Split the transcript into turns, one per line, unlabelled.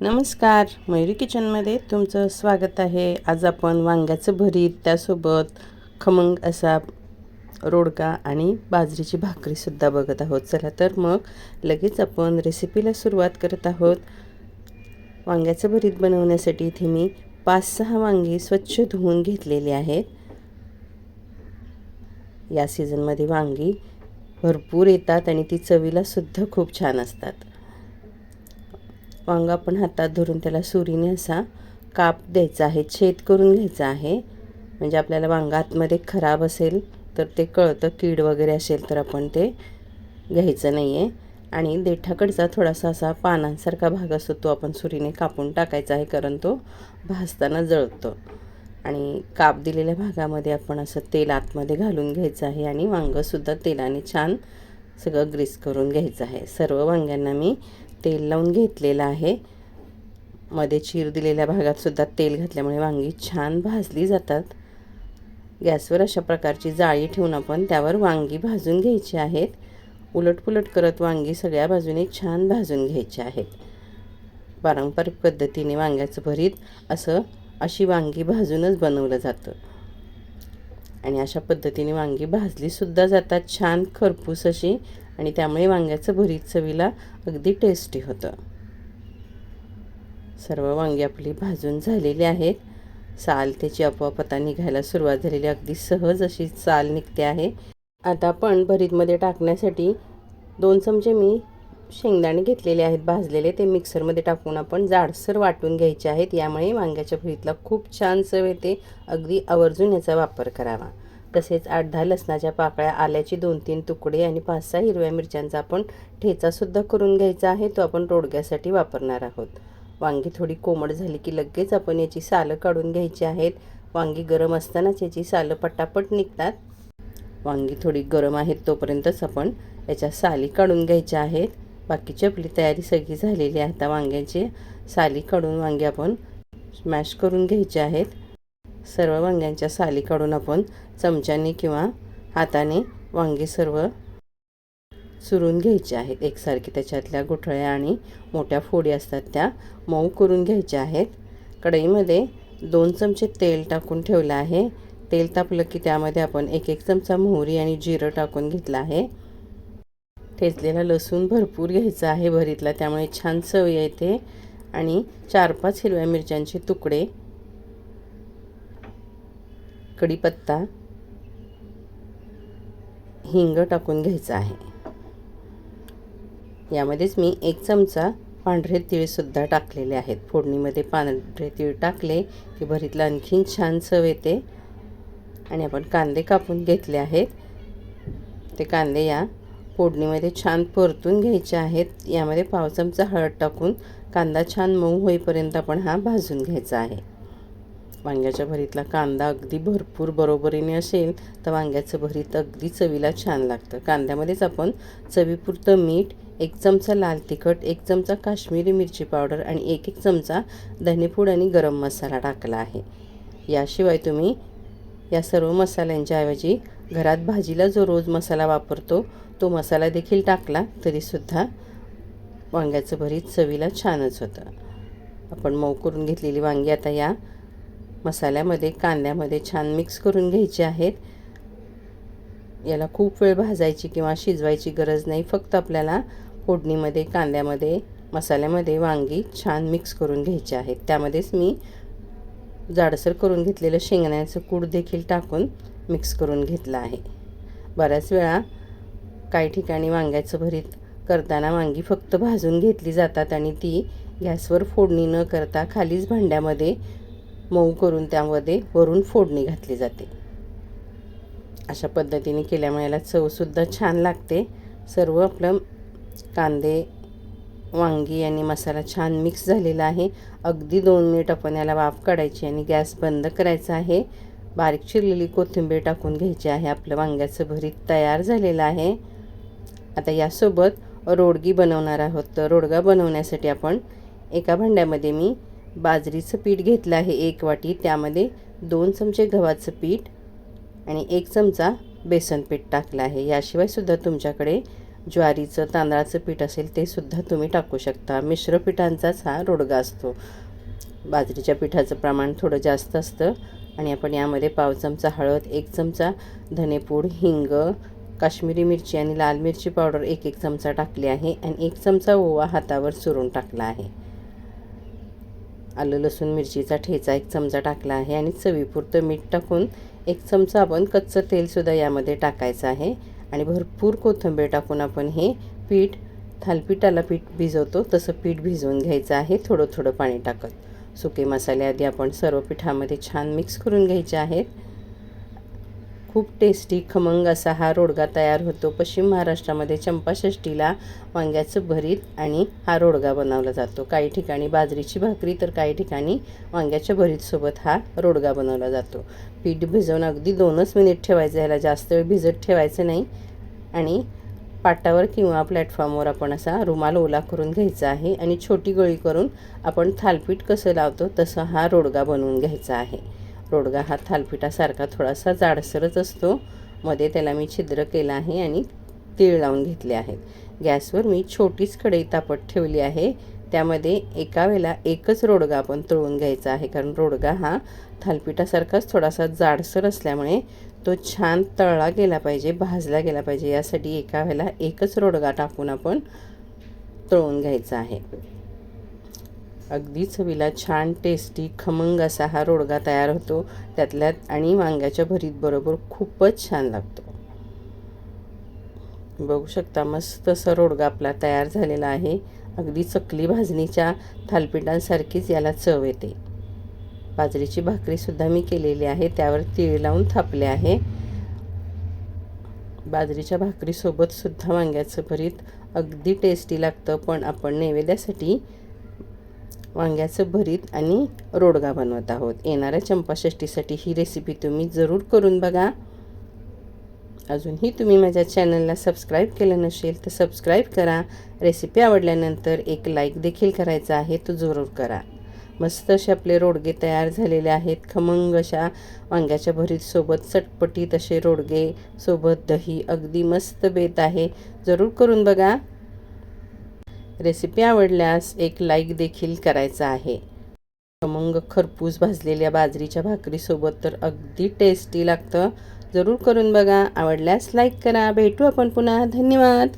नमस्कार मयुरी किचनमध्ये तुमचं स्वागत आहे. आज आपण वांग्याचं भरीत त्यासोबत खमंग असा रोडका आणि बाजरीची भाकरीसुद्धा बघत आहोत. चला तर मग लगेच आपण रेसिपीला सुरुवात करत आहोत. वांग्याचं भरीत बनवण्यासाठी इथे मी पाच सहा वांगी स्वच्छ धुवून घेतलेली आहेत. या सीझनमध्ये वांगी भरपूर येतात आणि ती चवीलासुद्धा खूप छान असतात. वांगा आपण हातात धरून त्याला सुरीने असा काप द्यायचा आहे छेद करून घ्यायचा आहे. म्हणजे आपल्याला वांगा आतमध्ये खराब असेल तर ते कळतं कीड वगैरे असेल तर आपण ते घ्यायचं नाही आहे आणि देठाकडचा थोडासा असा पानांसारखा भाग असतो तो आपण सुरीने कापून टाकायचा आहे कारण तो भाजताना जळतो. आणि काप दिलेल्या भागामध्ये आपण असं तेल आतमध्ये घालून घ्यायचं आहे आणि वांगंसुद्धा तेलाने छान सगळं ग्रीस करून घ्यायचं आहे. सर्व वांग्यांना मी तेल लावून घेतलेलं आहे. मध्ये चीर दिलेल्या भागातसुद्धा तेल घातल्यामुळे वांगी छान भाजली जातात. गॅसवर अशा प्रकारची जाळी ठेवून आपण त्यावर वांगी भाजून घ्यायची आहेत. उलटपुलट करत वांगी सगळ्या बाजूने छान भाजून घ्यायची आहेत. पारंपरिक पद्धतीने वांग्याचं भरीत असं अशी वांगी भाजूनच बनवलं जातं. आणि अशा पद्धतीने वांगी भाजलीसुद्धा जातात. छान खरपूस अशी आणि त्यामुळे वांग्याचं भरीत चवीला अगदी टेस्टी होतं. सर्व वांगी आपली भाजून झालेली आहेत. साल त्याची आपोआप आता निघायला सुरुवात झालेली अगदी सहज अशी साल निघते आहे. आता आपण भरीतमध्ये टाकण्यासाठी दोन चमचे मी शेंगदाणे घेतलेले आहेत भाजलेले. ते मिक्सरमध्ये टाकून आपण जाडसर वाटून घ्यायचे आहेत. यामुळे वांग्याच्या भरीतला खूप छान चव येते. अगदी आवर्जून याचा वापर करावा. तसेच आठ दहा लसणाच्या पाकळ्या आल्याची दोन तीन तुकडे आणि पाच सहा हिरव्या मिरच्यांचा आपण ठेचासुद्धा करून घ्यायचा आहे. तो आपण रोडग्यासाठी वापरणार आहोत. वांगी थोडी कोमट झाली की लगेच आपण याची सालं काढून घ्यायची आहेत. वांगी गरम असतानाच याची सालं पटापट निघतात. वांगी थोडी गरम आहेत तोपर्यंतच आपण याच्या साली काढून घ्यायच्या आहेत. बाकीची आपली तयारी सगळी झालेली आहे. आता वांग्याची साली काढून वांगे आपण स्मॅश करून घ्यायचे आहेत. सर्व वांग्यांच्या साली काढून आपण चमच्याने किंवा हाताने वांगी सर्व चुरून घ्यायचे आहेत. एकसारखी त्याच्यातल्या गुठळ्या आणि मोठ्या फोडी असतात त्या मऊ करून घ्यायच्या आहेत. कढईमध्ये दोन चमचे तेल टाकून ठेवलं आहे. तेल तापलं की त्यामध्ये आपण एक एक चमचा मोहरी आणि जिरं टाकून घेतलं आहे. ठेचलेला लसूण भरपूर घ्यायचा आहे भरीतला त्यामुळे छान चव येते. आणि चार पाच हिरव्या मिरच्यांचे तुकडे कढीपत्ता हिंग टाकून घ्यायचा आहे. यामध्येच मी एक चमचा पांढरे तिळसुद्धा टाकलेले आहेत. फोडणीमध्ये पांढरे तीळ टाकले की भरीतला आणखीन छान चव येते. आणि आपण कांदे कापून घेतले आहेत. ते कांदे या फोडणीमध्ये छान परतून घ्यायचे आहेत. यामध्ये पाव चमचा हळद टाकून कांदा छान मऊ होईपर्यंत आपण हा भाजून घ्यायचा आहे. वांग्याच्या भरीतला कांदा अगदी भरपूर बरोबरीने असेल तर वांग्याचं भरीत अगदी चवीला छान लागतं. कांद्यामध्येच आपण चवीपुरतं मीठ एक चमचा लाल तिखट एक चमचा काश्मीरी मिरची पावडर आणि एक एक चमचा धनेपूड आणि गरम मसाला टाकला आहे. याशिवाय तुम्ही या सर्व मसाल्यांच्या ऐवजी घरात भाजीला जो रोज मसाला वापरतो तो मसाला देखील टाकला तरीसुद्धा वांग्याचं भरीत चवीला छानच होतं. आपण मऊ करून घेतलेली वांगी आता या मसाल्यामध्ये कांद्यामध्ये छान मिक्स करून घ्यायचे आहेत. याला खूप वेळ भाजायची किंवा शिजवायची गरज नाही. फक्त आपल्याला फोडणीमध्ये कांद्यामध्ये मसाल्यामध्ये वांगी छान मिक्स करून घ्यायचे आहेत. त्यामध्येच मी जाडसर करून घेतलेलं शेंगण्याचं कूड देखील टाकून मिक्स करून घेतलं आहे. बऱ्याच वेळा काही ठिकाणी वांग्याचं भरीत करताना वांगी फक्त भाजून घेतली जातात आणि ती गॅसवर फोडणी न करता खालीच भांड्यामध्ये मऊ करून त्यामध्ये वरून फोडणी घातली जाते. अशा पद्धतीने केल्यामुळे याला चवसुद्धा छान लागते. सर्व आपलं कांदे वांगी आणि मसाला छान मिक्स झालेला आहे. अगदी दोन मिनिट आपण याला वाफ काढायची आणि गॅस बंद करायचा आहे. बारीक चिरलेली कोथिंबीर टाकून घ्यायची आहे. आपलं वांग्याचं भरीत तयार झालेलं आहे. आता यासोबत रोडगी बनवणार आहोत. तर रोडगा बनवण्यासाठी आपण एका भांड्यामध्ये मी बाजरीचं पीठ घेतलं आहे एक वाटी. त्यामध्ये दोन चमचे गव्हाचं पीठ आणि एक चमचा बेसन पीठ टाकलं आहे. याशिवायसुद्धा तुमच्याकडे ज्वारीचं तांदळाचं पीठ असेल ते सुद्धा तुम्ही टाकू शकता. मिश्र पिठांचाच हा रोडगा असतो. बाजरीच्या पिठाचं प्रमाण थोडं जास्त असतं आणि आपण यामध्ये पाव चमचा हळद एक चमचा धनेपूड हिंग काश्मीरी मिरची आणि लाल मिरची पावडर एक एक चमचा टाकली आहे आणि एक चमचा ओवा हातावर चुरून टाकला आहे. आलं लसूण मिरचीचा ठेचा एक चमचा टाकला आहे आणि चवीपुरतं मीठ टाकून एक चमचा आपण कच्चं तेलसुद्धा यामध्ये टाकायचं आहे. आणि भरपूर कोथिंबीर टाकून आपण हे पीठ थालपीठाला पीठ भिजवतो तसं पीठ भिजवून घ्यायचं आहे थोडं थोडं पाणी टाकत. सुके मसाले आधी आपण सर्व पिठामध्ये छान मिक्स करून घ्यायचे आहेत. खूप टेस्टी खमंग असा हा रोडगा तयार होतो. पश्चिम महाराष्ट्रामध्ये चंपाषष्टीला वांग्याचं भरीत आणि हा रोडगा बनवला जातो. काही ठिकाणी बाजरीची भाकरी तर काही ठिकाणी वांग्याच्या भरीतसोबत हा रोडगा बनवला जातो. पीठ भिजवून अगदी दोनच मिनिट ठेवायचं ह्याला जास्त वेळ भिजत ठेवायचं नाही. आणि पाटावर किंवा प्लॅटफॉर्मवर आपण असा रुमाल ओला करून घ्यायचा आहे आणि छोटी गोळी करून आपण थालपीठ कसं लावतो तसं हा रोडगा बनवून घ्यायचा आहे. रोडगा हा थालपिठासारखा थोडासा जाडसरच असतो. मध्ये त्याला मी छिद्र केलं आहे आणि तीळ लावून घेतले आहेत. गॅसवर मी छोटीच कढई तापत ठेवली आहे. त्यामध्ये एका वेळेला एकच रोडगा आपण तळून घ्यायचा आहे. कारण रोडगा हा थालपिठासारखाच थोडासा जाडसर असल्यामुळे तो छान तळला गेला पाहिजे भाजला गेला पाहिजे. यासाठी एका वेळेला एकच रोडगा टाकून आपण तळून घ्यायचा आहे. अगदी चवीला छान टेस्टी खमंग असा हा रोडगा तयार होतो. त्यातल्यात आणि वांग्याच्या भरीत बरोबर खूपच छान लागतो. बघू शकता मस्त असा रोडगा आपला तयार झालेला आहे. अगदी चकली भाजणीच्या थालपिठांसारखीच याला चव येते. बाजरीची भाकरीसुद्धा मी केलेली आहे. त्यावर तीळ लावून थापले आहे. बाजरीच्या भाकरीसोबतसुद्धा वांग्याचं भरीत अगदी टेस्टी लागतं. पण आपण नैवेद्यासाठी वांग्याचं भरीत आणि रोडगा बनवत आहोत. येणाऱ्या चंपाषष्टीसाठी ही रेसिपी तुम्ही जरूर करून बघा. अजूनही तुम्ही माझ्या चॅनलला सबस्क्राईब केलं नसेल तर सबस्क्राईब करा. रेसिपी आवडल्यानंतर एक लाईक देखील करायचा आहे तो जरूर करा. मस्त असे आपले रोडगे तयार झालेले आहेत. खमंग अशा वांग्याच्या भरीतसोबत चटपटीत असे रोडगे सोबत दही अगदी मस्त बेत आहे. जरूर करून बघा. रेसिपी आवडल्यास एक लाईक देखील करायचा आहे. खमंग खरपूस भाजलेल्या बाजरीच्या भाकरीसोबत तर अगदी टेस्टी लागतं. जरूर करून बघा. आवडल्यास लाईक करा. भेटू आपण पुन्हा. धन्यवाद.